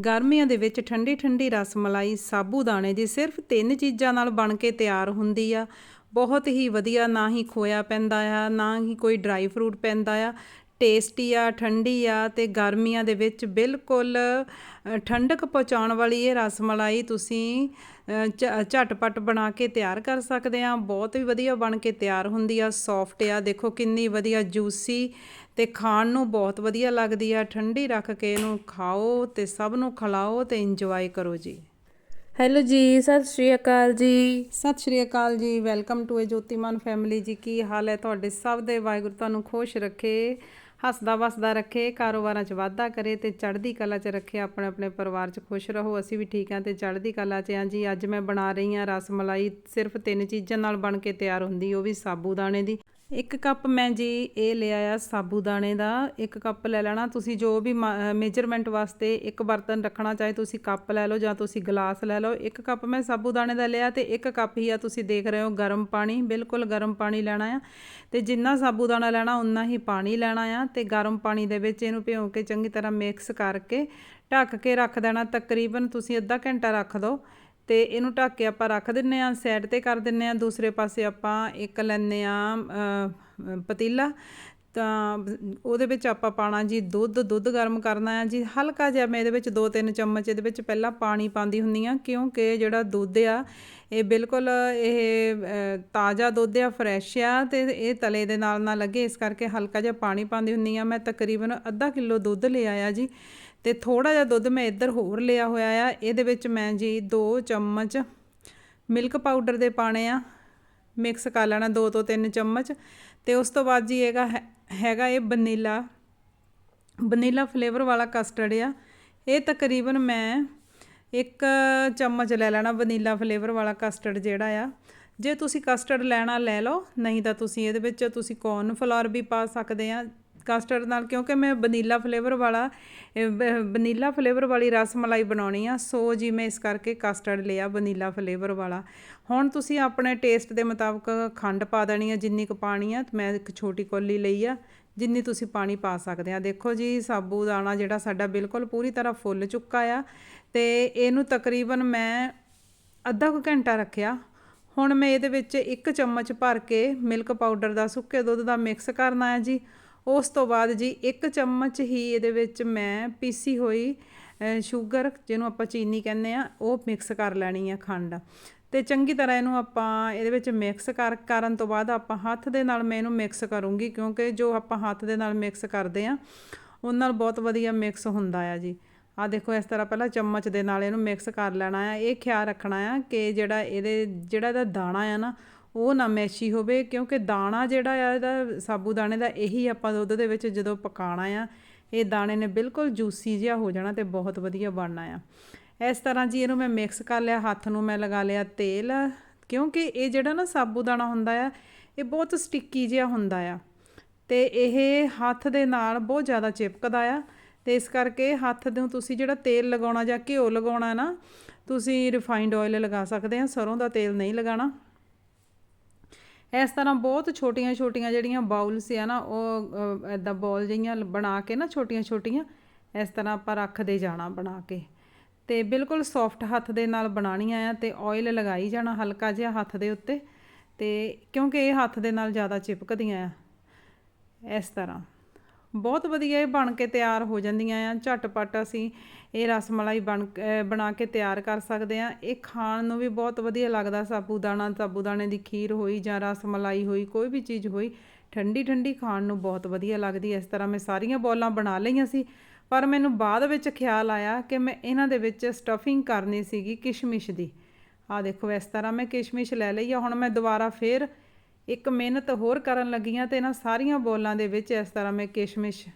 ਗਰਮੀਆਂ ਦੇ ਵਿੱਚ ਠੰਡੀ ਠੰਡੀ ਰਸਮਲਾਈ, ਸਾਬੂਦਾਣੇ ਦੀ ਸਿਰਫ ਤਿੰਨ ਚੀਜ਼ਾਂ ਨਾਲ ਬਣ ਕੇ ਤਿਆਰ ਹੁੰਦੀ ਆ। ਬਹੁਤ ਹੀ ਵਧੀਆ ਨਾ ਹੀ ਖੋਇਆ ਪੈਂਦਾ ਆ, ਨਾ ਹੀ ਕੋਈ ਡਰਾਈ ਫਰੂਟ ਪੈਂਦਾ ਆ। ਟੇਸਟੀ ਆ ਠੰਡੀ ਆ ਤੇ ਗਰਮੀਆਂ ਦੇ ਵਿੱਚ ਬਿਲਕੁਲ ਅ, ਠੰਡਕ ਪਹੁੰਚਾਉਣ ਵਾਲੀ ਇਹ ਰਸਮਲਾਈ ਤੁਸੀਂ ਅ, ਝਟਪਟ ਬਣਾ ਕੇ ਤਿਆਰ ਕਰ ਸਕਦੇ ਆ। ਬਹੁਤ ਹੀ ਵਧੀਆ ਬਣ ਕੇ ਤਿਆਰ ਹੁੰਦੀ ਆ ਸੌਫਟ ਆ। ਦੇਖੋ ਕਿੰਨੀ ਵਧੀਆ ਜੂਸੀ ਤੇ ਖਾਣ ਨੂੰ ਬਹੁਤ ਵਧੀਆ ਲੱਗਦੀ ਆ। ਠੰਡੀ ਰੱਖ ਕੇ ਇਹਨੂੰ ਖਾਓ ਤੇ ਸਭ ਨੂੰ ਖਿਲਾਓ ਤੇ ਇੰਜੋਏ ਕਰੋ ਜੀ। ਹੈਲੋ ਜੀ ਸਤਿ ਸ਼੍ਰੀ ਅਕਾਲ ਜੀ। ਸਤਿ ਸ਼੍ਰੀ ਅਕਾਲ ਜੀ। Welcome to a Jyotiman family ਜੀ। ਕੀ ਹਾਲ ਹੈ ਤੁਹਾਡੇ? ਸਭ ਦੇ ਵਾਹਿਗੁਰੂ ਤੁਹਾਨੂੰ ਖੁਸ਼ ਰੱਖੇ। ਹੱਸਦਾ ਵਸਦਾ ਰੱਖੇ, ਕਾਰੋਬਾਰਾਂ 'ਚ ਵਾਧਾ ਕਰੇ ਤੇ ਚੜ੍ਹਦੀ ਕਲਾ 'ਚ ਰੱਖੇ ਆਪਣੇ ਆਪਣੇ ਪਰਿਵਾਰ 'ਚ ਖੁਸ਼ ਰਹੋ। ਅਸੀਂ ਵੀ ਠੀਕ ਹਾਂ ਤੇ ਚੜ੍ਹਦੀ ਕਲਾ 'ਚ ਹਾਂ ਜੀ। ਅੱਜ ਮੈਂ ਬਣਾ ਰਹੀ ਹਾਂ ਰਸ ਮਲਾਈ, ਸਿਰਫ ਤਿੰਨ ਚੀਜ਼ਾਂ ਨਾਲ ਬਣ ਕੇ ਤਿਆਰ ਹੁੰਦੀ, ਉਹ ਵੀ ਸਾਬੂ ਦਾਣੇ ਦੀ। ਇੱਕ ਕੱਪ ਮੈਂ ਜੀ ਇਹ ਲਿਆ ਆ ਸਾਬੂਦਾਣੇ ਦਾ, ਇੱਕ ਕੱਪ ਲੈ ਲੈਣਾ। ਤੁਸੀਂ ਜੋ ਵੀ ਮੇਜਰਮੈਂਟ ਵਾਸਤੇ ਇੱਕ ਬਰਤਨ ਰੱਖਣਾ ਚਾਹੇ ਤੁਸੀਂ ਕੱਪ ਲੈ ਲਓ ਜਾਂ ਤੁਸੀਂ ਗਲਾਸ ਲੈ ਲਓ, ਇੱਕ ਕੱਪ ਮੈਂ ਸਾਬੂਦਾਣੇ ਦਾ ਲਿਆ ਤੇ ਇੱਕ ਕੱਪ ਹੀ ਆ ਤੁਸੀਂ ਦੇਖ ਰਹੇ ਹੋ ਗਰਮ ਪਾਣੀ, ਬਿਲਕੁਲ ਗਰਮ ਪਾਣੀ ਲੈਣਾ ਆ। ਤੇ ਜਿੰਨਾ ਸਾਬੂਦਾਣਾ ਲੈਣਾ ਉਨਾ ਹੀ ਪਾਣੀ ਲੈਣਾ ਆ ਤੇ ਗਰਮ ਪਾਣੀ ਦੇ ਵਿੱਚ ਇਹਨੂੰ ਭਿਉਂ ਕੇ ਚੰਗੀ ਤਰ੍ਹਾਂ ਮਿਕਸ ਕਰਕੇ ਢੱਕ ਕੇ ਰੱਖ ਦੇਣਾ। ਤਕਰੀਬਨ ਤੁਸੀਂ ਅੱਧਾ ਘੰਟਾ ਰੱਖ ਦਿਓ ਅਤੇ ਇਹਨੂੰ ਢੱਕ ਕੇ ਆਪਾਂ ਰੱਖ ਦਿੰਦੇ ਹਾਂ ਸਾਈਡ ਤੇ ਕਰ ਦਿੰਦੇ ਹਾਂ ਦੂਸਰੇ ਪਾਸੇ ਆਪਾਂ ਇੱਕ ਲੈਂਦੇ ਹਾਂ ਪਤੀਲਾ। ਤਾਂ ਉਹਦੇ ਵਿੱਚ ਆਪਾਂ ਪਾਣਾ ਜੀ ਦੁੱਧ। ਦੁੱਧ ਗਰਮ ਕਰਨਾ ਆ ਜੀ। ਹਲਕਾ ਜਿਹਾ ਮੈਂ ਇਹਦੇ ਵਿੱਚ 2-3 ਚਮਚ ਇਹਦੇ ਵਿੱਚ ਪਹਿਲਾਂ ਪਾਣੀ ਪਾਉਂਦੀ ਹੁੰਦੀ ਆ, ਕਿਉਂਕਿ ਜਿਹੜਾ ਦੁੱਧ ਆ ਇਹ ਬਿਲਕੁਲ, ਇਹ ਤਾਜ਼ਾ ਦੁੱਧ ਆ ਫਰੈਸ਼ ਆ ਤੇ ਇਹ ਤਲੇ ਦੇ ਨਾਲ ਨਾ ਲੱਗੇ। ਇਸ ਕਰਕੇ ਹਲਕਾ ਜਿਹਾ ਪਾਣੀ ਪਾਉਂਦੀ ਹੁੰਦੀ ਆ ਮੈਂ ਤਕਰੀਬਨ ਅੱਧਾ ਕਿਲੋ ਦੁੱਧ ਲਿਆ ਆ ਜੀ ਤੇ ਥੋੜਾ ਜਿਹਾ ਦੁੱਧ ਮੈਂ ਇੱਧਰ ਹੋਰ ਲਿਆ ਹੋਇਆ ਆ। ਇਹਦੇ ਵਿੱਚ ਮੈਂ ਜੀ 2 ਚਮਚ ਮਿਲਕ ਪਾਊਡਰ ਦੇ ਪਾਣੇ ਆ। ਮਿਕਸ ਕਰ ਲੈਣਾ 2 ਤੋਂ 3 ਚਮਚ ਤੇ ਉਸ ਤੋਂ ਬਾਅਦ ਜੀ ਹੈਗਾ ਹੈਗਾ ਇਹ ਵਨੀਲਾ ਵਨੀਲਾ ਫਲੇਵਰ ਵਾਲਾ ਕਸਟਰਡ ਆ। ਇਹ ਤਕਰੀਬਨ ਮੈਂ ਇੱਕ ਚਮਚ ਲੈ ਲੈਣਾ ਵਨੀਲਾ ਫਲੇਵਰ ਵਾਲਾ ਕਸਟਰਡ ਜਿਹੜਾ ਆ। ਜੇ ਤੁਸੀਂ ਕਸਟਰਡ ਲੈਣਾ ਲੈ ਲਓ, ਨਹੀਂ ਤਾਂ ਤੁਸੀਂ ਇਹਦੇ ਵਿੱਚ ਤੁਸੀਂ ਕੌਰਨ ਫਲੋਰ ਵੀ ਪਾ ਸਕਦੇ ਆ। ਕਸਟਰਡ ਨਾਲ ਕਿਉਂਕਿ ਮੈਂ ਵਨੀਲਾ ਫਲੇਵਰ ਵਾਲਾ ਵਨੀਲਾ ਫਲੇਵਰ ਵਾਲੀ ਰਸ ਮਲਾਈ ਬਣਾਉਣੀ ਆ, ਸੋ ਜੀ ਮੈਂ ਇਸ ਕਰਕੇ ਕਸਟਰਡ ਲਿਆ ਵਨੀਲਾ ਫਲੇਵਰ ਵਾਲਾ। ਹੁਣ ਤੁਸੀਂ ਆਪਣੇ ਟੇਸਟ ਦੇ ਮੁਤਾਬਕ ਖੰਡ ਪਾ ਦੇਣੀ ਆ, ਜਿੰਨੀ ਕੁ ਪਾਣੀ ਆ, ਮੈਂ ਇੱਕ ਛੋਟੀ ਕੌਲੀ ਲਈ ਆ, ਜਿੰਨੀ ਤੁਸੀਂ ਪਾਣੀ ਪਾ ਸਕਦੇ ਆ। ਦੇਖੋ ਜੀ ਸਾਬੂ ਦਾਣਾ ਜਿਹੜਾ ਸਾਡਾ ਬਿਲਕੁਲ ਪੂਰੀ ਤਰ੍ਹਾਂ ਫੁੱਲ ਚੁੱਕਾ ਆ ਅਤੇ ਇਹਨੂੰ ਤਕਰੀਬਨ ਮੈਂ ਅੱਧਾ ਕੁ ਘੰਟਾ ਰੱਖਿਆ। ਹੁਣ ਮੈਂ ਇਹਦੇ ਵਿੱਚ ਇੱਕ ਚਮਚ ਭਰ ਕੇ ਮਿਲਕ ਪਾਊਡਰ ਦਾ ਸੁੱਕੇ ਦੁੱਧ ਦਾ ਮਿਕਸ ਕਰਨਾ ਹੈ ਜੀ। ਉਸ ਤੋਂ ਬਾਅਦ ਜੀ ਇੱਕ ਚਮਚ ਹੀ ਇਹਦੇ ਵਿੱਚ ਮੈਂ ਪੀਸੀ ਹੋਈ ਸ਼ੂਗਰ, ਜਿਹਨੂੰ ਆਪਾਂ ਚੀਨੀ ਕਹਿੰਦੇ ਆ ਉਹ ਮਿਕਸ ਕਰ ਲੈਣੀ ਆ ਖੰਡ। ਤੇ ਚੰਗੀ ਤਰ੍ਹਾਂ ਇਹਨੂੰ ਆਪਾਂ ਇਹਦੇ ਵਿੱਚ ਮਿਕਸ ਕਰ, ਕਰਨ ਤੋਂ ਬਾਅਦ ਆਪਾਂ ਹੱਥ ਦੇ ਨਾਲ ਮੈਂ ਇਹਨੂੰ ਮਿਕਸ ਕਰੂੰਗੀ, ਕਿਉਂਕਿ ਜੋ ਆਪਾਂ ਹੱਥ ਦੇ ਨਾਲ ਮਿਕਸ ਕਰਦੇ ਆ ਉਹਨਾਂ ਨਾਲ ਬਹੁਤ ਵਧੀਆ ਮਿਕਸ ਹੁੰਦਾ ਆ ਜੀ। ਆ ਦੇਖੋ, ਇਸ ਤਰ੍ਹਾਂ ਪਹਿਲਾਂ ਚਮਚ ਦੇ ਨਾਲ ਇਹਨੂੰ ਮਿਕਸ ਕਰ ਲੈਣਾ ਆ। ਇਹ ਖਿਆਲ ਰੱਖਣਾ ਆ ਕਿ ਜਿਹੜਾ ਇਹਦੇ, ਜਿਹੜਾ ਇਹਦਾ ਦਾਣਾ ਆ ਨਾ, ਉਹ ਨਾ ਮੈਸ਼ੀ ਹੋਵੇ, ਕਿਉਂਕਿ ਦਾਣਾ ਜਿਹੜਾ ਆ, ਇਹਦਾ ਸਾਬੂ ਦਾਣੇ ਦਾ ਇਹੀ ਆਪਾਂ ਦੁੱਧ ਦੇ ਵਿੱਚ ਜਦੋਂ ਪਕਾਣਾ ਆ, ਇਹ ਦਾਣੇ ਨੇ ਬਿਲਕੁਲ ਜੂਸੀ ਜਿਹਾ ਹੋ ਜਾਣਾ ਤੇ ਬਹੁਤ ਵਧੀਆ ਬਣਨਾ ਆ। ਇਸ ਤਰ੍ਹਾਂ ਜੀ ਇਹਨੂੰ ਮੈਂ ਮਿਕਸ ਕਰ ਲਿਆ, ਹੱਥ ਨੂੰ ਮੈਂ ਲਗਾ ਲਿਆ ਤੇਲ, ਕਿਉਂਕਿ ਇਹ ਜਿਹੜਾ ਨਾ ਸਾਬੂ ਦਾਣਾ ਹੁੰਦਾ ਆ, ਇਹ ਬਹੁਤ ਸਟਿੱਕੀ ਜਿਹਾ ਹੁੰਦਾ ਆ। ਤੇ ਇਹ ਹੱਥ ਦੇ ਨਾਲ ਬਹੁਤ ਜ਼ਿਆਦਾ ਚਿਪਕਦਾ ਆ। ਤੇ ਇਸ ਕਰਕੇ ਹੱਥ ਨੂੰ ਤੁਸੀਂ ਜਿਹੜਾ ਤੇਲ ਲਗਾਉਣਾ ਜਾਂ ਘਿਓ ਲਗਾਉਣਾ ਨਾ, ਤੁਸੀਂ ਰਿਫਾਈਨਡ ਆਇਲ ਲਗਾ ਸਕਦੇ ਆ, ਸਰੋਂ ਦਾ ਤੇਲ ਨਹੀਂ ਲਗਾਉਣਾ। ਇਸ ਤਰ੍ਹਾਂ ਬਹੁਤ ਛੋਟੀਆਂ ਛੋਟੀਆਂ ਜਿਹੜੀਆਂ ਬਾਉਲਸ ਆ ਨਾ, ਉਹ ਐਦਾਂ ਬੋਲ ਜਿਹੀਆਂ ਬਣਾ ਕੇ ਨਾ ਛੋਟੀਆਂ ਛੋਟੀਆਂ ਇਸ ਤਰ੍ਹਾਂ ਆਪਾਂ ਰੱਖਦੇ ਜਾਣਾ ਬਣਾ ਕੇ। ਤੇ ਬਿਲਕੁਲ ਸੌਫਟ ਹੱਥ ਦੇ ਨਾਲ ਬਣਾਉਣੀਆਂ ਆ ਤੇ ਆਇਲ ਲਗਾਈ ਜਾਣਾ ਹਲਕਾ ਜਿਹਾ ਹੱਥ ਦੇ ਉੱਤੇ। ਤੇ ਕਿਉਂਕਿ ਇਹ ਹੱਥ ਦੇ ਨਾਲ ਜ਼ਿਆਦਾ ਚਿਪਕਦੀਆਂ ਆ, ਇਸ ਤਰ੍ਹਾਂ। ਬਹੁਤ ਵਧੀਆ ਇਹ ਬਣ ਕੇ ਤਿਆਰ ਹੋ ਜਾਂਦੀਆਂ ਆ। ਝਟਪਟ ਅਸੀਂ ਇਹ ਰਸਮਲਾਈ ਬਣ ਬਣਾ ਕੇ ਤਿਆਰ ਕਰ ਸਕਦੇ ਆ। ਇਹ ਖਾਣ ਨੂੰ ਵੀ ਬਹੁਤ ਵਧੀਆ ਲੱਗਦਾ। ਸਾਬੂਦਾਣਾ, ਸਾਬੂਦਾਣੇ ਦੀ ਖੀਰ ਹੋਈ ਜਾਂ ਰਸਮਲਾਈ ਹੋਈ, ਕੋਈ ਵੀ ਚੀਜ਼ ਹੋਈ, ਠੰਡੀ ਠੰਡੀ ਖਾਣ ਨੂੰ ਬਹੁਤ ਵਧੀਆ ਲੱਗਦੀ ਇਸ ਤਰ੍ਹਾਂ ਮੈਂ ਸਾਰੀਆਂ ਬੋਲਾਂ ਬਣਾ ਲਈਆਂ ਸੀ। ਪਰ ਮੈਨੂੰ ਬਾਅਦ ਵਿੱਚ ਖਿਆਲ ਆਇਆ ਕਿ ਮੈਂ ਇਹਨਾਂ ਦੇ ਵਿੱਚ ਸਟਫਿੰਗ ਕਰਨੀ ਸੀਗੀ ਕਿਸ਼ਮਿਸ਼ ਦੀ। ਆ ਦੇਖੋ, ਇਸ ਤਰ੍ਹਾਂ ਮੈਂ ਕਿਸ਼ਮਿਸ਼ ਲੈ ਲਈ ਆ। ਹੁਣ ਮੈਂ ਦੁਬਾਰਾ ਫੇਰ ਇੱਕ ਮਿਹਨਤ ਹੋਰ ਕਰਨ ਲੱਗੀਆਂ ਤੇ ਇਹਨਾਂ ਸਾਰੀਆਂ ਬੋਲਾਂ ਦੇ ਵਿੱਚ ਇਸ ਤਰ੍ਹਾਂ ਮੈਂ ਕਿਸ਼ਮਿਸ਼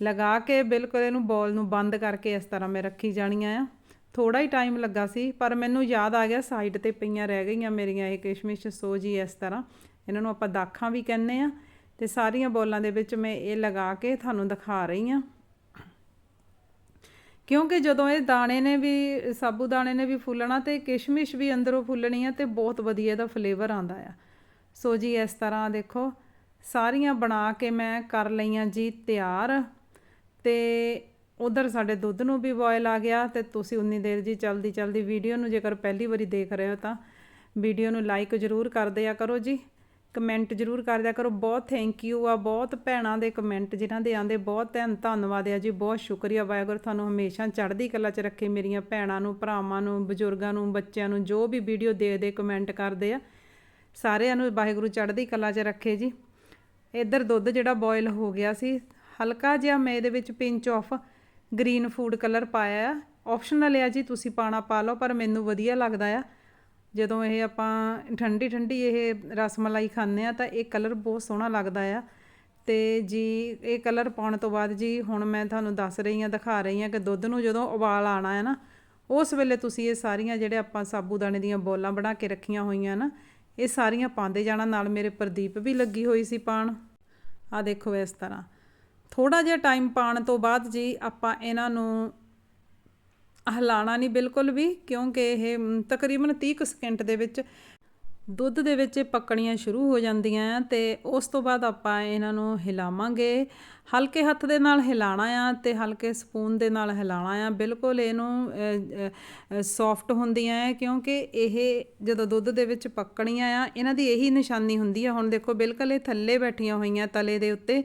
ਲਗਾ ਕੇ ਬਿਲਕੁਲ ਇਹਨੂੰ ਬੋਲ ਨੂੰ ਬੰਦ ਕਰਕੇ ਇਸ ਤਰ੍ਹਾਂ ਮੈਂ ਰੱਖੀ ਜਾਣੀਆਂ ਆ। ਥੋੜਾ ਹੀ ਟਾਈਮ ਲੱਗਾ ਸੀ, ਪਰ ਮੈਨੂੰ ਯਾਦ ਆ ਗਿਆ ਸਾਈਡ ਤੇ ਪਈਆਂ ਰਹਿ ਗਈਆਂ ਮੇਰੀਆਂ ਇਹ ਕਿਸ਼ਮਿਸ਼, ਸੋ ਜੀ ਇਸ ਤਰ੍ਹਾਂ। ਇਹਨਾਂ ਨੂੰ ਆਪਾਂ ਦਾਖਾਂ ਵੀ ਕਹਿੰਦੇ ਆ ਤੇ ਸਾਰੀਆਂ ਬੋਲਾਂ ਦੇ ਵਿੱਚ ਮੈਂ ਇਹ ਲਗਾ ਕੇ ਤੁਹਾਨੂੰ ਦਿਖਾ ਰਹੀ ਆ। ਕਿਉਂਕਿ ਜਦੋਂ ਇਹ ਦਾਣੇ ਨੇ ਵੀ, ਸਾਬੂ ਦਾਣੇ ਨੇ ਵੀ ਫੁੱਲਣਾ ਤੇ ਕਿਸ਼ਮਿਸ਼ ਵੀ ਅੰਦਰੋਂ ਫੁੱਲਣੀ ਆ ਤੇ ਬਹੁਤ ਵਧੀਆ ਇਹਦਾ ਫਲੇਵਰ ਆਂਦਾ ਆ। ਸੋ ਜੀ ਇਸ ਤਰ੍ਹਾਂ ਦੇਖੋ, ਸਾਰੀਆਂ ਬਣਾ ਕੇ ਮੈਂ ਕਰ ਲਈਆਂ ਜੀ ਤਿਆਰ। ਤੇ ਉਧਰ ਸਾਡੇ ਦੁੱਧ ਨੂੰ ਵੀ ਬੋਇਲ ਆ ਗਿਆ ਤੇ ਤੁਸੀਂ ਉਨੀ ਦੇਰ ਜੀ ਚਲਦੀ ਚਲਦੀ ਵੀਡੀਓ ਨੂੰ ਜੇਕਰ ਪਹਿਲੀ ਵਾਰੀ ਦੇਖ ਰਹੇ ਹੋ ਤਾਂ ਵੀਡੀਓ ਨੂੰ ਲਾਈਕ ਜ਼ਰੂਰ ਕਰ ਦਿਆ ਕਰੋ ਜੀ। ਕਮੈਂਟ ਜ਼ਰੂਰ ਕਰ ਦਿਆ ਕਰੋ। ਬਹੁਤ ਥੈਂਕ ਯੂ ਆ। ਬਹੁਤ ਭੈਣਾਂ ਦੇ ਕਮੈਂਟ ਜਿਨ੍ਹਾਂ ਦੇ ਆਂਦੇ ਬਹੁਤ ਧੰਨ ਧੰਨਵਾਦ ਆ ਜੀ। ਬਹੁਤ ਸ਼ੁਕਰੀਆ। ਵਾਹਿਗੁਰੂ ਤੁਹਾਨੂੰ ਹਮੇਸ਼ਾ ਚੜ੍ਹਦੀ ਕਲਾ 'ਚ ਰੱਖੇ ਮੇਰੀਆਂ ਭੈਣਾਂ ਨੂੰ, ਭਰਾਵਾਂ ਨੂੰ, ਬਜ਼ੁਰਗਾਂ ਨੂੰ, ਬੱਚਿਆਂ ਨੂੰ ਜੋ ਵੀ ਵੀਡੀਓ ਦੇਖਦੇ ਕਮੈਂਟ ਕਰਦੇ ਆ। ਸਾਰਿਆਂ ਨੂੰ ਵਾਹਿਗੁਰੂ ਚੜ੍ਹਦੀ ਕਲਾ 'ਚ ਰੱਖੇ ਜੀ। ਇੱਧਰ ਦੁੱਧ ਜਿਹੜਾ ਬੋਇਲ ਹੋ ਗਿਆ ਸੀ, ਹਲਕਾ ਜਿਹਾ ਮੈਂ ਇਹਦੇ ਵਿੱਚ pinch of green food colour ਪਾਇਆ ਆ। ਆਪਸ਼ਨਲ ਆ ਜੀ, ਤੁਸੀਂ ਪਾਣਾ ਪਾ ਲਓ, ਪਰ ਮੈਨੂੰ ਵਧੀਆ ਲੱਗਦਾ ਆ। ਜਦੋਂ ਇਹ ਆਪਾਂ ਠੰਡੀ ਠੰਡੀ ਇਹ ਰਸਮਲਾਈ ਖਾਂਦੇ ਆ, ਤਾਂ ਇਹ ਕਲਰ ਬਹੁਤ ਸੋਹਣਾ ਲੱਗਦਾ ਆ। ਤੇ ਜੀ, ਇਹ ਕਲਰ ਪਾਉਣ ਤੋਂ ਬਾਅਦ ਜੀ, ਹੁਣ ਮੈਂ ਤੁਹਾਨੂੰ ਦੱਸ ਰਹੀ ਆ ਦਿਖਾ ਰਹੀ ਆ ਕਿ ਦੁੱਧ ਨੂੰ ਜਦੋਂ ਉਬਾਲ ਆਣਾ ਹੈ ਨਾ, ਉਸ ਵੇਲੇ ਤੁਸੀਂ ਇਹ ਸਾਰੀਆਂ ਜਿਹੜੇ ਆਪਾਂ ਸਾਬੂਦਾਣੇ ਦੀਆਂ ਬੋਲਾਂ ਬਣਾ ਕੇ ਰੱਖੀਆਂ ਹੋਈਆਂ ਨਾ ਇਹ ਸਾਰੀਆਂ ਪਾਉਂਦੇ ਜਾਣਾ। ਨਾਲ ਮੇਰੇ ਪ੍ਰਦੀਪ ਵੀ ਲੱਗੀ ਹੋਈ ਸੀ ਪਾਣ ਆ ਦੇਖੋ ਇਸ ਤਰ੍ਹਾਂ। ਥੋੜਾ ਜਿਹਾ ਟਾਈਮ ਪਾਣ ਤੋਂ ਬਾਅਦ ਜੀ ਆਪਾਂ ਇਹਨਾਂ ਨੂੰ ਹਿਲਾਣਾ ਨਹੀਂ ਬਿਲਕੁਲ ਵੀ, ਕਿਉਂਕਿ ਇਹ ਤਕਰੀਬਨ 30 ਕੁ ਸਕਿੰਟ ਦੇ ਵਿੱਚ ਦੁੱਧ ਦੇ ਵਿੱਚ ਇਹ ਪੱਕਣੀਆਂ ਸ਼ੁਰੂ ਹੋ ਜਾਂਦੀਆਂ ਆ ਤੇ ਉਸ ਤੋਂ ਬਾਅਦ ਆਪਾਂ ਇਹਨਾਂ ਨੂੰ ਹਿਲਾਵਾਂਗੇ। ਹਲਕੇ ਹੱਥ ਦੇ ਨਾਲ ਹਿਲਾਣਾ ਆ ਤੇ ਹਲਕੇ ਸਪੂਨ ਦੇ ਨਾਲ ਹਿਲਾਣਾ ਆ। ਬਿਲਕੁਲ ਇਹਨੂੰ ਸੌਫਟ ਹੁੰਦੀਆਂ ਹੈ ਕਿਉਂਕਿ ਇਹ ਜਦੋਂ ਦੁੱਧ ਦੇ ਵਿੱਚ ਪੱਕਣੀਆਂ ਆ, ਇਹਨਾਂ ਦੀ ਇਹੀ ਨਿਸ਼ਾਨੀ ਹੁੰਦੀ ਆ। ਹੁਣ ਦੇਖੋ, ਬਿਲਕੁਲ ਇਹ ਥੱਲੇ ਬੈਠੀਆਂ ਹੋਈਆਂ ਤਲੇ ਦੇ ਉੱਤੇ।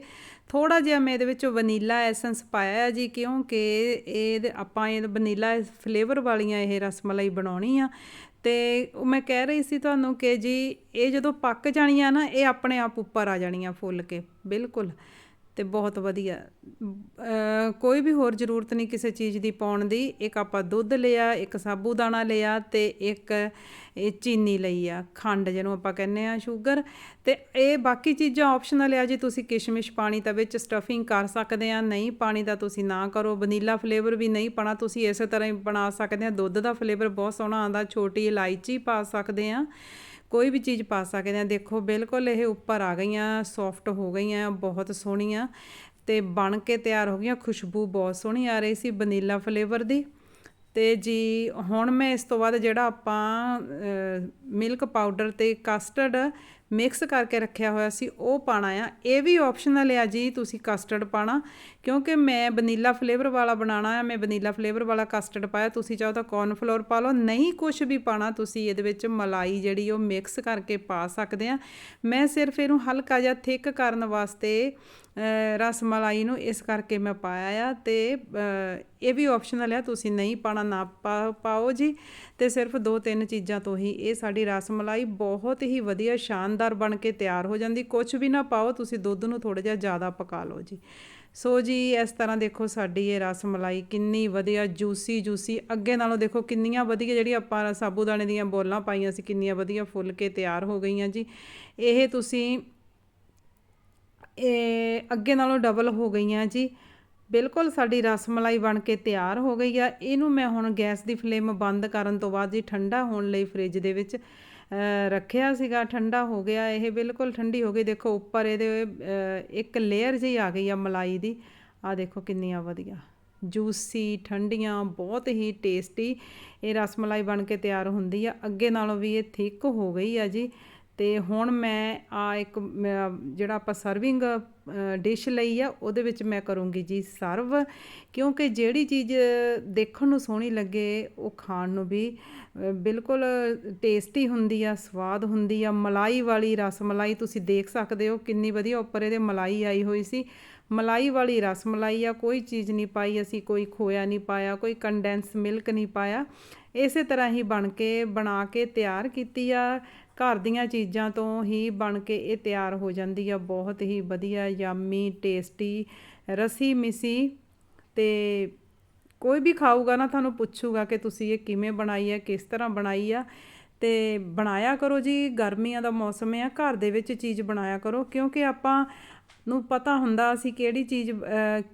ਥੋੜਾ ਜਿਹਾ ਮੈਂ ਇਹਦੇ ਵਿੱਚ ਵਨੀਲਾ ਐਸੈਂਸ ਪਾਇਆ ਹੈ ਜੀ, ਕਿਉਂਕਿ ਇਹ ਆਪਾਂ ਇਹ ਵਨੀਲਾ ਫਲੇਵਰ ਵਾਲੀਆਂ ਇਹ ਰਸਮਲਾਈ ਬਣਾਉਣੀ ਆ। ਤੇ ਉਹ ਮੈਂ ਕਹਿ ਰਹੀ ਸੀ ਤੁਹਾਨੂੰ ਕਿ ਜੀ, ਇਹ ਜਦੋਂ ਪੱਕ ਜਾਣੀਆਂ ਨਾ, ਇਹ ਆਪਣੇ ਆਪ ਉੱਪਰ ਆ ਜਾਣੀਆਂ ਫੁੱਲ ਕੇ, ਬਿਲਕੁਲ। ਤੇ ਬਹੁਤ ਵਧੀਆ। ਕੋਈ ਵੀ ਹੋਰ ਜ਼ਰੂਰਤ ਨਹੀਂ ਕਿਸੇ ਚੀਜ਼ ਦੀ ਪਾਉਣ ਦੀ। ਇੱਕ ਆਪਾਂ ਦੁੱਧ ਲਿਆ, ਇੱਕ ਸਾਬੂ ਦਾਣਾ ਲਿਆ ਤੇ ਇੱਕ ਇਹ ਚੀਨੀ ਲਈ ਆ, ਖੰਡ ਜਿਹਨੂੰ ਆਪਾਂ ਕਹਿੰਦੇ ਆ ਸ਼ੂਗਰ। ਤੇ ਇਹ ਬਾਕੀ ਚੀਜ਼ਾਂ ਆਪਸ਼ਨਲ ਆ ਜੀ। ਤੁਸੀਂ ਕਿਸ਼ਮਿਸ਼ ਪਾਣੀ ਤਾਂ ਵਿੱਚ ਸਟਫਿੰਗ ਕਰ ਸਕਦੇ ਆ ਨਹੀਂ ਪਾਣੀ ਦਾ ਤੁਸੀਂ ਨਾ ਕਰੋ। ਵਨੀਲਾ ਫਲੇਵਰ ਵੀ ਨਹੀਂ ਪਾਣਾ ਤੁਸੀਂ ਇਸੇ ਤਰ੍ਹਾਂ ਹੀ ਬਣਾ ਸਕਦੇ ਆ ਦੁੱਧ ਦਾ ਫਲੇਵਰ ਬਹੁਤ ਸੋਹਣਾ ਆਉਂਦਾ। ਛੋਟੀ ਇਲਾਇਚੀ ਪਾ ਸਕਦੇ ਆ ਕੋਈ ਵੀ ਚੀਜ਼ ਪਾ ਸਕਦੇ ਆ ਦੇਖੋ, ਬਿਲਕੁਲ ਇਹ ਉੱਪਰ ਆ ਗਈਆਂ ਸੌਫਟ ਹੋ ਗਈਆਂ, ਬਹੁਤ ਸੋਹਣੀਆਂ ਤੇ ਬਣ ਕੇ ਤਿਆਰ ਹੋ ਗਈਆਂ। ਖੁਸ਼ਬੂ ਬਹੁਤ ਸੋਹਣੀ ਆ ਰਹੀ ਸੀ ਵਨੀਲਾ ਫਲੇਵਰ ਦੀ। ਤੇ ਜੀ, ਹੁਣ ਮੈਂ ਇਸ ਤੋਂ ਬਾਅਦ ਜਿਹੜਾ ਆਪਾਂ ਮਿਲਕ ਪਾਊਡਰ ਤੇ ਕਸਟਰਡ ਮਿਕਸ ਕਰਕੇ ਰੱਖਿਆ ਹੋਇਆ ਸੀ, ਉਹ ਪਾਣਾ ਆ। ਇਹ ਵੀ ਆਪਸ਼ਨਲ ਆ ਜੀ, ਤੁਸੀਂ ਕਸਟਰਡ ਪਾਣਾ ਕਿਉਂਕਿ ਮੈਂ ਵਨੀਲਾ ਫਲੇਵਰ ਵਾਲਾ ਬਣਾਉਣਾ ਆ, ਮੈਂ ਵਨੀਲਾ ਫਲੇਵਰ ਵਾਲਾ ਕਸਟਰਡ ਪਾਇਆ, ਤੁਸੀਂ ਚਾਹੋ ਤਾਂ ਕੌਰਨ ਫਲੋਰ ਪਾ ਲਓ। ਨਹੀਂ ਕੁਝ ਵੀ ਪਾਣਾ ਤੁਸੀਂ ਇਹਦੇ ਵਿੱਚ ਮਲਾਈ ਜਿਹੜੀ ਉਹ ਮਿਕਸ ਕਰਕੇ ਪਾ ਸਕਦੇ ਆ। ਮੈਂ ਸਿਰਫ ਇਹਨੂੰ ਹਲਕਾ ਜਿਹਾ ਥਿਕ ਕਰਨ ਵਾਸਤੇ ਰਸ ਮਲਾਈ ਨੂੰ ਇਸ ਕਰਕੇ ਮੈਂ ਪਾਇਆ ਆ ਤੇ ਇਹ ਵੀ ਆਪਸ਼ਨਲ ਆ ਤੁਸੀਂ ਨਹੀਂ ਪਾਣਾ ਨਾ ਪਾਓ ਜੀ। ਤੇ ਸਿਰਫ ਦੋ ਤਿੰਨ ਚੀਜ਼ਾਂ ਤੋਂ ਹੀ ਇਹ ਸਾਡੀ ਰਸ ਮਲਾਈ ਬਹੁਤ ਹੀ ਵਧੀਆ, ਸ਼ਾਨਦਾਰ ਬਣ ਕੇ ਤਿਆਰ ਹੋ ਜਾਂਦੀ ਕੁਝ ਵੀ ਨਾ ਪਾਓ, ਤੁਸੀਂ ਦੁੱਧ ਨੂੰ ਥੋੜਾ ਜਿਹਾ ਜ਼ਿਆਦਾ ਪਕਾ ਲਓ ਜੀ। ਸੋ ਜੀ, ਇਸ ਤਰ੍ਹਾਂ ਦੇਖੋ ਸਾਡੀ ਇਹ ਰਸ ਮਲਾਈ ਕਿੰਨੀ ਵਧੀਆ, ਜੂਸੀ ਜੂਸੀ, ਅੱਗੇ ਨਾਲੋਂ ਦੇਖੋ ਕਿੰਨੀਆਂ ਵਧੀਆ ਜਿਹੜੀ ਆਪਾਂ ਸਾਬੂਦਾਣੇ ਦੀਆਂ ਬੋਲਾਂ ਪਾਈਆਂ ਸੀ, ਕਿੰਨੀਆਂ ਵਧੀਆ ਫੁੱਲ ਕੇ ਤਿਆਰ ਹੋ ਗਈਆਂ ਜੀ। ਇਹ ਤੁਸੀਂ, ਇਹ ਅੱਗੇ ਨਾਲੋਂ ਡਬਲ ਹੋ ਗਈਆਂ ਜੀ। ਬਿਲਕੁਲ ਸਾਡੀ ਰਸਮਲਾਈ ਬਣ ਕੇ ਤਿਆਰ ਹੋ ਗਈ ਆ। ਇਹਨੂੰ ਮੈਂ ਹੁਣ ਗੈਸ ਦੀ ਫਲੇਮ ਬੰਦ ਕਰਨ ਤੋਂ ਬਾਅਦ ਜੀ, ਠੰਡਾ ਹੋਣ ਲਈ ਫ੍ਰਿਜ ਦੇ ਵਿੱਚ ਰੱਖਿਆ ਸੀਗਾ, ਠੰਡਾ ਹੋ ਗਿਆ, ਇਹ ਬਿਲਕੁਲ ਠੰਡੀ ਹੋ ਗਈ। ਦੇਖੋ, ਉੱਪਰ ਇਹਦੇ ਇੱਕ ਲੇਅਰ ਜਿਹੀ ਆ ਗਈ ਆ ਮਲਾਈ ਦੀ। ਆ ਦੇਖੋ ਕਿੰਨੀਆਂ ਵਧੀਆ ਜੂਸੀ ਠੰਡੀਆਂ, ਬਹੁਤ ਹੀ ਟੇਸਟੀ ਇਹ ਰਸ ਮਲਾਈ ਬਣ ਕੇ ਤਿਆਰ ਹੁੰਦੀ ਆ। ਅੱਗੇ ਨਾਲੋਂ ਵੀ ਇਹ ਥਿੱਕ ਹੋ ਗਈ ਆ ਜੀ। ਤੇ ਹੁਣ ਮੈਂ ਆ ਇੱਕ ਜਿਹੜਾ ਆਪਾਂ ਸਰਵਿੰਗ ਡਿਸ਼ ਲਈ ਆ, ਉਹਦੇ ਵਿੱਚ ਮੈਂ ਕਰੂੰਗੀ ਜੀ ਸਰਵ ਕਿਉਂਕਿ ਜਿਹੜੀ ਚੀਜ਼ ਦੇਖਣ ਨੂੰ ਸੋਹਣੀ ਲੱਗੇ, ਉਹ ਖਾਣ ਨੂੰ ਵੀ ਬਿਲਕੁਲ ਟੇਸਟੀ ਹੁੰਦੀ ਆ, ਸਵਾਦ ਹੁੰਦੀ ਆ। ਮਲਾਈ ਵਾਲੀ ਰਸ, ਮਲਾਈ ਤੁਸੀਂ ਦੇਖ ਸਕਦੇ ਹੋ ਕਿੰਨੀ ਵਧੀਆ ਉੱਪਰ ਇਹਦੇ ਮਲਾਈ ਆਈ ਹੋਈ ਸੀ। ਮਲਾਈ ਵਾਲੀ ਰਸ, ਮਲਾਈ ਆ, ਕੋਈ ਚੀਜ਼ ਨਹੀਂ ਪਾਈ, ਅਸੀਂ ਕੋਈ ਖੋਇਆ ਨਹੀਂ ਪਾਇਆ, ਕੋਈ ਕੰਡੈਂਸ ਮਿਲਕ ਨਹੀਂ ਪਾਇਆ। ਇਸੇ ਤਰ੍ਹਾਂ ਹੀ ਬਣ ਕੇ, ਬਣਾ ਕੇ ਤਿਆਰ ਕੀਤੀ ਆ। ਘਰ ਦੀਆਂ ਚੀਜ਼ਾਂ ਤੋਂ ਹੀ ਬਣ ਕੇ ਇਹ ਤਿਆਰ ਹੋ ਜਾਂਦੀ ਆ। ਬਹੁਤ ਹੀ ਵਧੀਆ, ਯਮੀ, ਟੇਸਟੀ, ਰਸੀ ਮਿਸੀ। ਤੇ ਕੋਈ ਵੀ ਖਾਊਗਾ ਨਾ, ਤੁਹਾਨੂੰ ਪੁੱਛੂਗਾ ਕਿ ਤੁਸੀਂ ਇਹ ਕਿਵੇਂ ਬਣਾਈ ਹੈ ਕਿਸ ਤਰ੍ਹਾਂ ਬਣਾਈ ਆ। ਤੇ ਬਣਾਇਆ ਕਰੋ ਜੀ, ਗਰਮੀਆਂ ਦਾ ਮੌਸਮ ਹੈ ਘਰ ਦੇ ਵਿੱਚ ਚੀਜ਼ ਬਣਾਇਆ ਕਰੋ, ਕਿਉਂਕਿ ਆਪਾਂ ਨੂੰ ਪਤਾ ਹੁੰਦਾ ਅਸੀਂ ਕਿਹੜੀ ਚੀਜ਼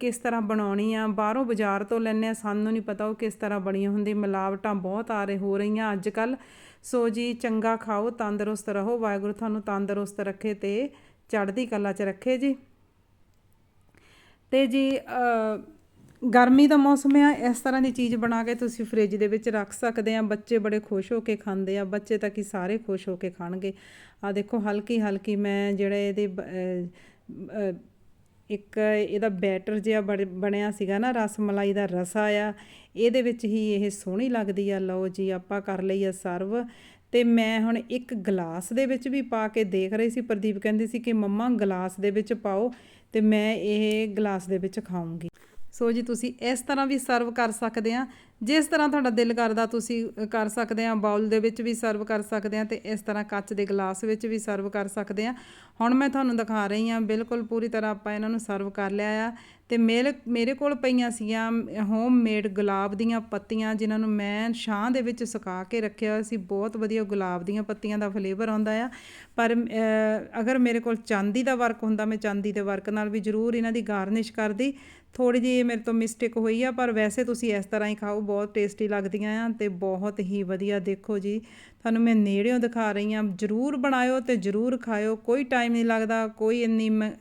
ਕਿਸ ਤਰ੍ਹਾਂ ਬਣਾਉਣੀ ਆ, ਬਾਹਰੋਂ ਬਾਜ਼ਾਰ ਤੋਂ ਲੈਣੇ ਆ, ਸਾਨੂੰ ਨਹੀਂ ਪਤਾ ਉਹ ਕਿਸ ਤਰ੍ਹਾਂ ਬਣੀਆਂ ਹੁੰਦੀ ਮਿਲਾਵਟਾਂ ਬਹੁਤ ਆ ਰਹੇ, ਹੋ ਰਹੀਆਂ ਅੱਜ ਕੱਲ ਸੋ ਜੀ, ਚੰਗਾ ਖਾਓ, ਤੰਦਰੁਸਤ ਰਹੋ, ਵਾਹਿਗੁਰੂ ਤੁਹਾਨੂੰ ਤੰਦਰੁਸਤ ਰੱਖੇ ਤੇ ਚੜ੍ਹਦੀ ਕਲਾ 'ਚ ਰੱਖੇ ਜੀ। ਤੇ ਜੀ ਗਰਮੀ ਦਾ ਮੌਸਮ ਆ, ਇਸ ਤਰ੍ਹਾਂ ਦੀ ਚੀਜ਼ ਬਣਾ ਕੇ ਤੁਸੀਂ ਫ੍ਰਿਜ ਦੇ ਵਿੱਚ ਰੱਖ ਸਕਦੇ ਆ। ਬੱਚੇ ਬੜੇ ਖੁਸ਼ ਹੋ ਕੇ ਖਾਂਦੇ ਆ। ਬੱਚੇ ਤਾਂ ਕਿ ਸਾਰੇ ਖੁਸ਼ ਹੋ ਕੇ ਖਾਣਗੇ। ਆ ਦੇਖੋ, ਹਲਕੀ ਹਲਕੀ ਮੈਂ ਜਿਹੜੇ ਇਹਦੇ ਇੱਕ ਇਹਦਾ ਬੈਟਰ ਜਿਹਾ ਬਣ- ਬਣਿਆ ਸੀਗਾ ਨਾ, ਰਸ ਮਲਾਈ ਦਾ ਰਸਾ ਆ। ਇਹਦੇ ਵਿੱਚ ਹੀ ਇਹ ਸੋਹਣੀ ਲੱਗਦੀ ਆ। ਲਓ ਜੀ, ਆਪਾਂ ਕਰ ਲਈ ਆ ਸਰਵ। ਤੇ ਮੈਂ ਹੁਣ ਇੱਕ ਗਲਾਸ ਦੇ ਵਿੱਚ ਵੀ ਪਾ ਕੇ ਦੇਖ ਰਹੀ ਸੀ। ਪ੍ਰਦੀਪ ਕਹਿੰਦੇ ਸੀ ਕਿ ਮੰਮਾ, ਗਲਾਸ ਦੇ ਵਿੱਚ ਪਾਓ ਤੇ ਮੈਂ ਇਹ ਗਲਾਸ ਦੇ ਵਿੱਚ ਖਾਉਂਗੀ ਸੋ ਜੀ ਤੁਸੀਂ ਇਸ ਤਰ੍ਹਾਂ ਵੀ ਸਰਵ ਕਰ ਸਕਦੇ ਆ ਜਿਸ ਤਰ੍ਹਾਂ ਤੁਹਾਡਾ ਦਿਲ ਕਰਦਾ ਤੁਸੀਂ ਕਰ ਸਕਦੇ ਆ ਬਾਉਲ ਦੇ ਵਿੱਚ ਵੀ ਸਰਵ ਕਰ ਸਕਦੇ ਆ ਤੇ ਇਸ ਤਰ੍ਹਾਂ ਕੱਚ ਦੇ ਗਲਾਸ ਵਿੱਚ ਵੀ ਸਰਵ ਕਰ ਸਕਦੇ ਆ। ਹੁਣ ਮੈਂ ਤੁਹਾਨੂੰ ਦਿਖਾ ਰਹੀ ਆ, ਬਿਲਕੁਲ ਪੂਰੀ ਤਰ੍ਹਾਂ ਆਪਾਂ ਇਹਨਾਂ ਨੂੰ ਸਰਵ ਕਰ ਲਿਆ ਆ ਤੇ ਮੇਰੇ ਮੇਰੇ ਕੋਲ ਪਈਆਂ ਸੀਗੀਆਂ ਹੋਮ ਮੇਡ ਗੁਲਾਬ ਦੀਆਂ ਪੱਤੀਆਂ ਜਿਨ੍ਹਾਂ ਨੂੰ ਮੈਂ ਛਾਂ ਦੇ ਵਿੱਚ ਸੁਕਾ ਕੇ ਰੱਖਿਆ ਹੋਇਆ ਸੀ। ਬਹੁਤ ਵਧੀਆ ਗੁਲਾਬ ਦੀਆਂ ਪੱਤੀਆਂ ਦਾ ਫਲੇਵਰ ਆਉਂਦਾ ਆ। ਪਰ ਅਗਰ ਮੇਰੇ ਕੋਲ ਚਾਂਦੀ ਦਾ ਵਰਕ ਹੁੰਦਾ, ਮੈਂ ਚਾਂਦੀ ਦੇ ਵਰਕ ਨਾਲ ਵੀ ਜ਼ਰੂਰ ਇਹਨਾਂ ਦੀ ਗਾਰਨਿਸ਼ ਕਰਦੀ। ਥੋੜੀ ਜਿਹੀ ਮੇਰੇ ਤੋਂ ਮਿਸਟੇਕ ਹੋਈ ਆ, ਪਰ ਵੈਸੇ ਤੁਸੀਂ ਇਸ ਤਰ੍ਹਾਂ ਹੀ ਖਾਓ। ਬਹੁਤ ਟੇਸਟੀ ਲੱਗਦੀਆਂ ਆ ਤੇ ਬਹੁਤ ਹੀ ਵਧੀਆ, ਦੇਖੋ ਜੀ। ਤੁਹਾਨੂੰ ਮੈਂ ਨੇੜਿਓਂ ਦਿਖਾ ਰਹੀ ਆ ਜ਼ਰੂਰ ਬਣਾਇਓ ਤੇ ਜ਼ਰੂਰ ਖਾਇਓ। ਕੋਈ ਟਾਈਮ ਨਹੀਂ ਲੱਗਦਾ, ਕੋਈ ਇੰਨੀ ਮ-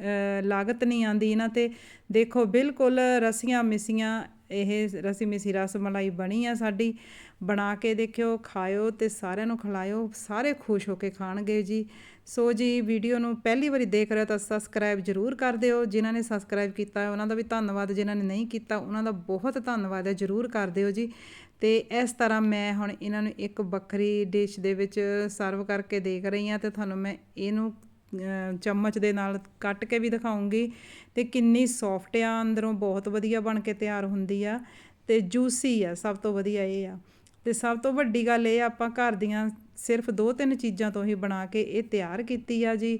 ਲਾਗਤ ਨਹੀਂ ਆਂਦੀ ਇਹਨਾਂ ਤੇ। ਦੇਖੋ, ਬਿਲਕੁਲ ਰਸੀਆਂ ਮਿਸੀਆਂ, ਇਹ ਰਸੀ ਮਿਸੀ ਰਸ ਮਲਾਈ ਬਣੀ ਆ ਸਾਡੀ। ਬਣਾ ਕੇ ਦੇਖਿਓ, ਖਾਇਓ ਤੇ ਸਾਰਿਆਂ ਨੂੰ ਖਿਲਾਇਓ, ਸਾਰੇ ਖੁਸ਼ ਹੋ ਕੇ ਖਾਣਗੇ ਜੀ। ਸੋ ਜੀ, ਵੀਡੀਓ ਨੂੰ ਪਹਿਲੀ ਵਾਰੀ ਦੇਖ ਰਹੇ ਹੋ ਤਾਂ ਸਬਸਕ੍ਰਾਈਬ ਜ਼ਰੂਰ ਕਰ ਦਿਓ। ਜਿਨ੍ਹਾਂ ਨੇ ਸਬਸਕ੍ਰਾਈਬ ਕੀਤਾ ਹੈ, ਉਹਨਾਂ ਦਾ ਵੀ ਧੰਨਵਾਦ। ਜਿਨ੍ਹਾਂ ਨੇ ਨਹੀਂ ਕੀਤਾ, ਉਹਨਾਂ ਦਾ ਬਹੁਤ ਧੰਨਵਾਦ ਹੈ, ਜ਼ਰੂਰ ਕਰ ਦਿਓ ਜੀ। ਤੇ ਇਸ ਤਰ੍ਹਾਂ ਮੈਂ ਹੁਣ ਇਹਨਾਂ ਨੂੰ ਇੱਕ ਵੱਖਰੀ ਡਿਸ਼ ਦੇ ਵਿੱਚ ਸਰਵ ਕਰਕੇ ਦੇਖ ਰਹੀ ਹਾਂ ਤੇ ਤੁਹਾਨੂੰ ਮੈਂ ਇਹਨੂੰ ਚਮਚ ਦੇ ਨਾਲ ਕੱਟ ਕੇ ਵੀ ਦਿਖਾਉਂਗੀ। ਤੇ ਕਿੰਨੀ ਸੌਫਟ ਆ, ਅੰਦਰੋਂ ਬਹੁਤ ਵਧੀਆ ਬਣ ਕੇ ਤਿਆਰ ਹੁੰਦੀ ਆ ਤੇ ਜੂਸੀ ਆ, ਸਭ ਤੋਂ ਵਧੀਆ ਇਹ ਆ। ਤੇ ਸਭ ਤੋਂ ਵੱਡੀ ਗੱਲ ਇਹ ਆਪਾਂ ਘਰ ਦੀਆਂ ਸਿਰਫ ਦੋ ਤਿੰਨ ਚੀਜ਼ਾਂ ਤੋਂ ਹੀ ਬਣਾ ਕੇ ਇਹ ਤਿਆਰ ਕੀਤੀ ਆ ਜੀ।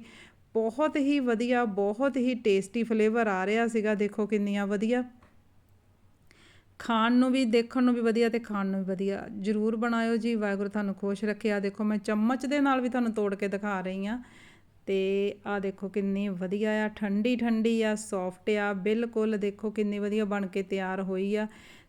ਬਹੁਤ ਹੀ ਵਧੀਆ, ਬਹੁਤ ਹੀ ਟੇਸਟੀ ਫਲੇਵਰ ਆ ਰਿਹਾ ਸੀਗਾ, ਦੇਖੋ ਕਿੰਨੀਆਂ ਵਧੀਆ। ਖਾਣ ਨੂੰ ਵੀ, ਦੇਖਣ ਨੂੰ ਵੀ ਵਧੀਆ ਤੇ ਖਾਣ ਨੂੰ ਵੀ ਵਧੀਆ। ਜਰੂਰ ਬਣਾਇਓ ਜੀ, ਵਾਹਿਗੁਰੂ ਤੁਹਾਨੂੰ ਖੁਸ਼ ਰੱਖਿਆ ਦੇਖੋ, ਮੈਂ ਚਮਚ ਦੇ ਨਾਲ ਵੀ ਤੁਹਾਨੂੰ ਤੋੜ ਕੇ ਦਿਖਾ ਰਹੀ ਆ ਤੇ ਆ ਦੇਖੋ ਕਿੰਨੀ ਵਧੀਆ ਆ ਠੰਡੀ ਠੰਡੀ ਆ ਸੌਫਟ ਆ, ਬਿਲਕੁਲ ਦੇਖੋ ਕਿੰਨੀ ਵਧੀਆ ਬਣ ਕੇ ਤਿਆਰ ਹੋਈ ਆ।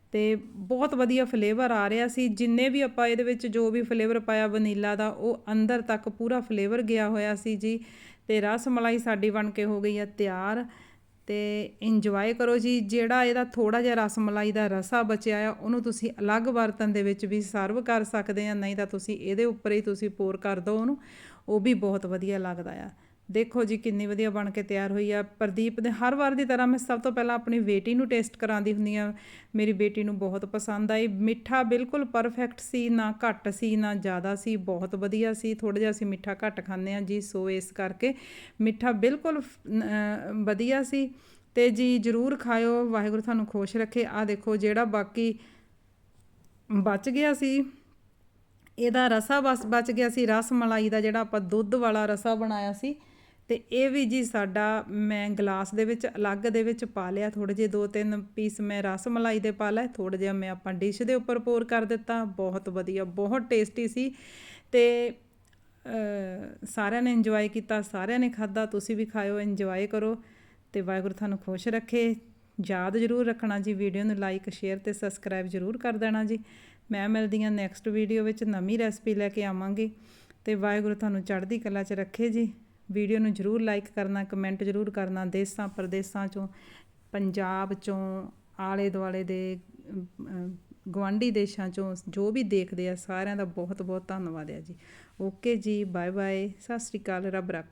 ਅਤੇ ਬਹੁਤ ਵਧੀਆ ਫਲੇਵਰ ਆ ਰਿਹਾ ਸੀ। ਜਿੰਨੇ ਵੀ ਆਪਾਂ ਇਹਦੇ ਵਿੱਚ ਜੋ ਵੀ ਫਲੇਵਰ ਪਾਇਆ ਵਨੀਲਾ ਦਾ, ਉਹ ਅੰਦਰ ਤੱਕ ਪੂਰਾ ਫਲੇਵਰ ਗਿਆ ਹੋਇਆ ਸੀ ਜੀ। ਤੇ ਰਸ ਮਲਾਈ ਸਾਡੀ ਬਣ ਕੇ ਹੋ ਗਈ ਆ ਤਿਆਰ। ਤੇ ਇੰਜੋਏ ਕਰੋ ਜੀ। ਜਿਹੜਾ ਇਹਦਾ ਥੋੜਾ ਜਿਹਾ ਰਸ ਮਲਾਈ ਦਾ ਰਸਾ ਬਚਿਆ ਆ, ਉਹਨੂੰ ਤੁਸੀਂ ਅਲੱਗ ਬਰਤਨ ਦੇ ਵਿੱਚ ਵੀ ਸਰਵ ਕਰ ਸਕਦੇ ਆ। ਨਹੀਂ ਤਾਂ ਤੁਸੀਂ ਇਹਦੇ ਉੱਪਰ ਹੀ ਤੁਸੀਂ ਪੋਰ ਕਰ ਦਿਓ ਉਹਨੂੰ। ਉਹ ਵੀ ਬਹੁਤ ਵਧੀਆ ਲੱਗਦਾ ਆ। ਦੇਖੋ ਜੀ ਕਿੰਨੀ ਵਧੀਆ ਬਣ ਕੇ ਤਿਆਰ ਹੋਈ ਆ। ਪ੍ਰਦੀਪ ਦੇ ਹਰ ਵਾਰ ਦੀ ਤਰ੍ਹਾਂ ਮੈਂ ਸਭ ਤੋਂ ਪਹਿਲਾਂ ਆਪਣੀ ਬੇਟੀ ਨੂੰ ਟੇਸਟ ਕਰਾਉਂਦੀ ਹੁੰਦੀ ਆ। ਮੇਰੀ ਬੇਟੀ ਨੂੰ ਬਹੁਤ ਪਸੰਦ ਆਈ। ਮਿੱਠਾ ਬਿਲਕੁਲ ਪਰਫੈਕਟ ਸੀ, ਨਾ ਘੱਟ ਸੀ, ਨਾ ਜ਼ਿਆਦਾ ਸੀ, ਬਹੁਤ ਵਧੀਆ ਸੀ। ਥੋੜਾ ਜਿਹਾ ਅਸੀਂ ਮਿੱਠਾ ਘੱਟ ਖਾਂਦੇ ਆ ਜੀ, ਸੋ ਇਸ ਕਰਕੇ ਮਿੱਠਾ ਬਿਲਕੁਲ ਵਧੀਆ ਸੀ। ਤੇ ਜੀ ਜਰੂਰ ਖਾਇਓ, ਵਾਹਿਗੁਰੂ ਤੁਹਾਨੂੰ ਖੁਸ਼ ਰੱਖੇ। ਆ ਦੇਖੋ ਜਿਹੜਾ ਬਾਕੀ ਬਚ ਗਿਆ ਸੀ, ਇਹਦਾ ਰਸਾ ਬਸ ਬਚ ਗਿਆ ਸੀ। ਰਸ ਮਲਾਈ ਦਾ ਜਿਹੜਾ ਆਪਾਂ ਦੁੱਧ ਵਾਲਾ ਰਸਾ ਬਣਾਇਆ ਸੀ ਤੇ ਇਹ ਵੀ ਜੀ ਸਾਡਾ ਮੈਂ ਗਲਾਸ ਦੇ ਵਿੱਚ, ਅਲੱਗ ਦੇ ਵਿੱਚ ਪਾ ਲਿਆ ਥੋੜੇ ਜਿਹੇ ਦੋ ਤਿੰਨ ਪੀਸ ਮੈਂ ਰਸ ਮਲਾਈ ਦੇ ਪਾ ਲਏ ਥੋੜਾ ਜਿਹਾ ਮੈਂ ਆਪਾਂ ਡਿਸ਼ ਦੇ ਉੱਪਰ ਪੋਰ ਕਰ ਦਿੱਤਾ, ਬਹੁਤ ਵਧੀਆ, ਬਹੁਤ ਟੇਸਟੀ ਸੀ ਤੇ ਸਾਰਿਆਂ ਨੇ ਇੰਜੋਏ ਕੀਤਾ, ਸਾਰਿਆਂ ਨੇ ਖਾਦਾ ਤੁਸੀਂ ਵੀ ਖਾਓ ਇੰਜੋਏ ਕਰੋ ਤੇ ਵਾਹਿਗੁਰੂ ਤੁਹਾਨੂੰ ਖੁਸ਼ ਰੱਖੇ। ਯਾਦ ਜ਼ਰੂਰ ਰੱਖਣਾ ਜੀ ਵੀਡੀਓ ਨੂੰ ਲਾਈਕ ਸ਼ੇਅਰ ਤੇ ਸਬਸਕ੍ਰਾਈਬ ਜ਼ਰੂਰ ਕਰ ਦੇਣਾ ਜੀ। ਮੈਂ ਮਿਲਦੀ ਹਾਂ ਨੈਕਸਟ ਵੀਡੀਓ ਵਿੱਚ, ਨਵੀਂ ਰੈਸਪੀ ਲੈ ਕੇ ਆਵਾਂਗੀ ਤੇ ਵਾਹਿਗੁਰੂ ਤੁਹਾਨੂੰ ਚੜ੍ਹਦੀ ਕਲਾ 'ਚ ਰੱਖੇ ਜੀ। ਵੀਡੀਓ ਨੂੰ ਜ਼ਰੂਰ ਲਾਈਕ ਕਰਨਾ, ਕਮੈਂਟ ਜ਼ਰੂਰ ਕਰਨਾ, ਦੇਸਾਂ ਪ੍ਰਦੇਸਾਂ 'ਚੋਂ, ਪੰਜਾਬ 'ਚੋਂ, ਆਲੇ ਦੁਆਲੇ ਦੇ ਗਵਾਂਢੀ ਦੇਸ਼ਾਂ 'ਚੋਂ ਜੋ ਵੀ ਦੇਖਦੇ ਆ, ਸਾਰਿਆਂ ਦਾ ਬਹੁਤ ਬਹੁਤ ਧੰਨਵਾਦ ਆ ਜੀ। ਓਕੇ ਜੀ ਬਾਏ ਬਾਏ ਸਤਿ ਸ਼੍ਰੀ ਅਕਾਲ, ਰੱਬ ਰੱਖ।